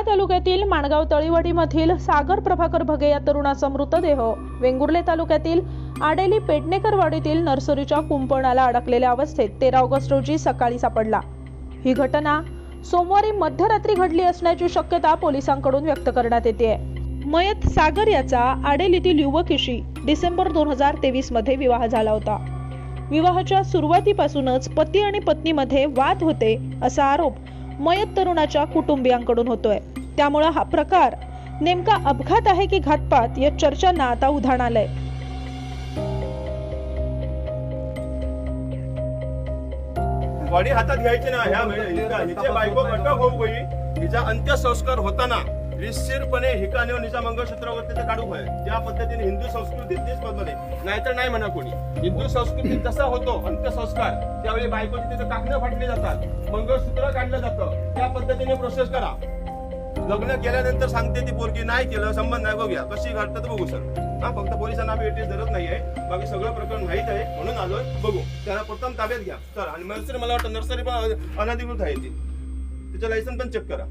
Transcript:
तालुक्यातील माणगाव तळीवडीमधील सागर प्रभाकर भगे या तरुणाचा मृतदेह वेंगुर्ले तालुक्यातील आडेली पेडणेकरवाडीतील नर्सरीच्या कुंपणाला अडकलेल्या अवस्थेत तेरा ऑगस्ट रोजी सकाळी सापडला. ही घटना सोमवारी मध्यरात्री घडली असण्याची शक्यता पोलिसांकडून व्यक्त करण्यात येते. मयत सागर याचा आडेलीतील युवकीशी डिसेंबर दोन हजार तेवीसमध्ये विवाह झाला होता. विवाहाच्या सुरुवातीपासूनच पती आणि पत्नीमध्ये वाद होते असा आरोप मयत तरुणाच्या कुटुंबियांकडून होतोय. त्यामुळे हा प्रकार नेमका अपघात आहे की घातपात या चर्चांना आता उधाण आलंय. बॉडी हातात घ्यायची ना ह्या बायको अटक होऊ गई. तिचा अंत्यसंस्कार होताना निश्चितपणे हिका नेऊन हिच्या मंगळसूत्रावरती ते काढू आहे ज्या पद्धतीने हिंदू संस्कृतीत तेच पद्धती नाहीतर नाही म्हणा कोणी. हिंदू संस्कृतीत जसा होतो अंत्यसंस्कार त्यावेळी बायकोची तिथे काकणं फाटली जातात. मंगळसूत्र काढलं जातं. त्या पद्धतीने प्रोसेस करा. लग्न केल्यानंतर सांगते ती पोरगी नाही केलं संबंध नाही बघूया. कशी घडतं तर बघू सर. हा फक्त पोलिसांना आम्ही भेटीस धरत नाहीये बाकी सगळं प्रकरण माहीत आहे. म्हणून आलोय. बघू. त्याला प्रथम ताब्यात घ्या. सर आणि नर्सरी मला वाटतं नर्सरी पण अनधिकृत आहे ती. तिचं लायसन पण चेक करा.